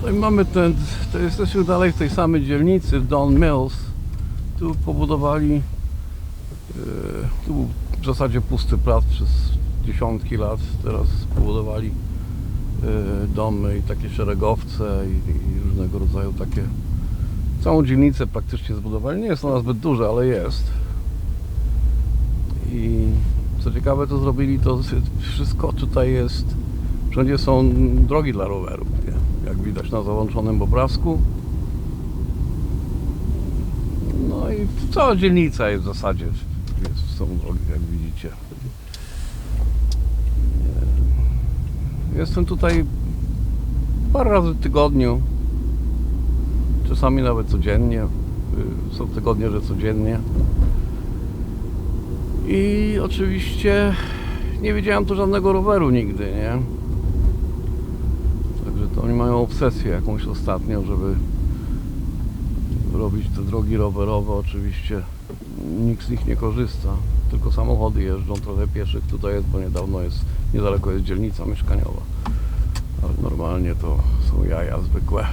Tutaj mamy ten, to jesteśmy dalej w tej samej dzielnicy, Don Mills. Tu pobudowali, e, tu był w zasadzie pusty plac przez dziesiątki lat. Teraz pobudowali e, domy i takie szeregowce i, i różnego rodzaju takie. Całą dzielnicę praktycznie zbudowali. Nie jest ona zbyt duża, ale jest. I co ciekawe, to zrobili to wszystko tutaj jest. Wszędzie są drogi dla rowerów, nie? Jak widać na załączonym obrazku. No i cała dzielnica jest w zasadzie jest, są drogi, jak widzicie. Jestem tutaj parę razy w tygodniu, czasami nawet codziennie. Y, Są tygodnie, że codziennie. I oczywiście nie widziałem tu żadnego roweru nigdy, nie? Oni mają obsesję jakąś ostatnio, żeby robić te drogi rowerowe. Oczywiście nikt z nich nie korzysta, tylko samochody jeżdżą, trochę pieszych tutaj jest, bo niedawno jest, niedaleko jest dzielnica mieszkaniowa. Ale normalnie to są jaja zwykłe.